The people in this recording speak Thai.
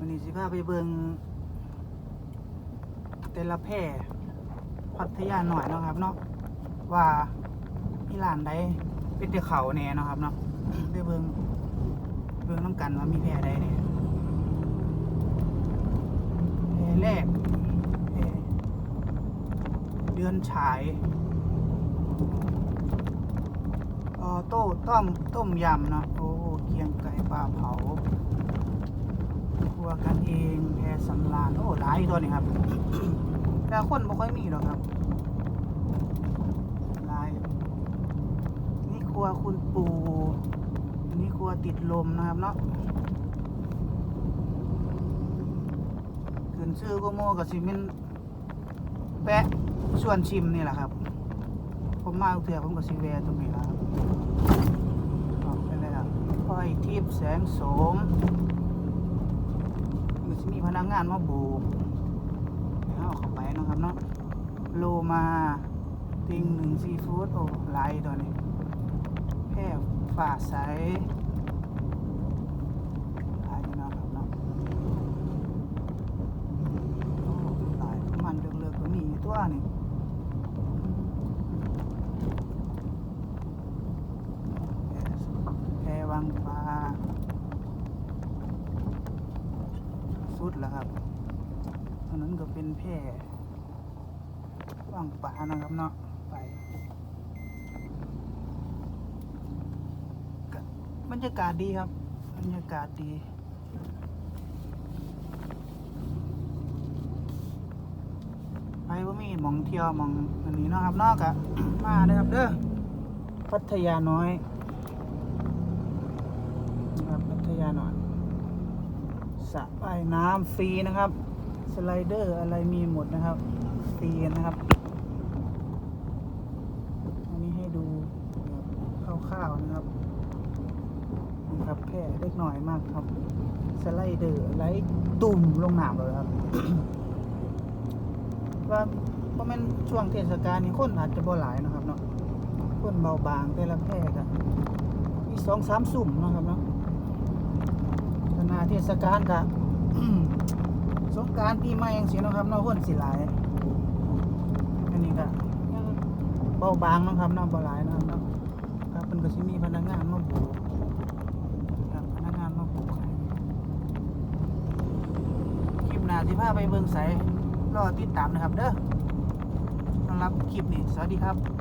วันนี้สิพาไปเบิงแต่ละแพร่พัทยาหน่อยเนาะครับเนาะว่ามีร้านใดเป็นแต่เขาแหน่เนาะครับเนาะไปเบิงเบิงน้ำกันว่ามีแพร่ใดเนี่ยแพร่แรกเดือนฉายออโต้ต้มต้มยำเนาะโอ้เกียงไก่ปลาเผา วกันเองแพรสำราญโอ้หลายตัวนี่ครับแต่คนไม่ค่อยมีหรอกครับหลาย นี่ครัวคุณปู่อันนี้ครัวติดลมนะครับเนาะขึ้นชื่อก็โมกับซิเมนแปะส่วนชิมนี่แหละครับ ผมมาเถื่อผมกับซีแวตรงนี้นะครับออกไปเลยครับพ่อยทิพย์แสงโสม จะมีพนักงานมาโบกเอาเข้าไปนะครับเนาะโลมาติงหนึ่งซีฟู้ดโอ้ไลายตัวนี้แพร่ฝาใสหลายอยู่เนาะครับเนาะโอ้หลายมันเลือกๆก็มีอยู่ตัวนี่แพร่วังปลา สุดแล้วครับอันนั้นก็เป็นแพร่ว่างป่านะครับเนาะไปบรรยากาศดีครับ บรรยากาศดีไปว่ามีมองเที่ยวมองอันนี้เนาะครับนอกอะมาเด้อครับเด้อพัทยาน้อยนะครับพัทยาน้อย สระว่ายน้ำฟรีนะครับ สไลเดอร์อะไรมีหมดนะครับ ฟรีนะครับ อันนี้ให้ดูคร่าวๆนะครับนี่ครับแค่เล็กหน่อยมากครับ สไลเดอร์ไหลตุ่มลงน้ำเลยครับ ว่าเพราะมันช่วงเทศกาลนี้คนอาจจะบ่หลายนะครับเนาะคนเบาบางแต่ละแพร่กันมีสองสามสุ่มนะครับเนาะ ขณะเทศกาลกะสงการปีใหม่ยังสินะครับเนาะคนสิหลาย อันนี้ก็เบาบางนะครับเนาะบ่หลายนะครับเนาะครับมันก็สิมีพนักงานมาโบกครับพนักงานมาโบกให้คลิปหน้าสิพาไปเบิ่งไสรอติดตามนะครับ เด้อสำหรับคลิปนี้สวัสดีครับ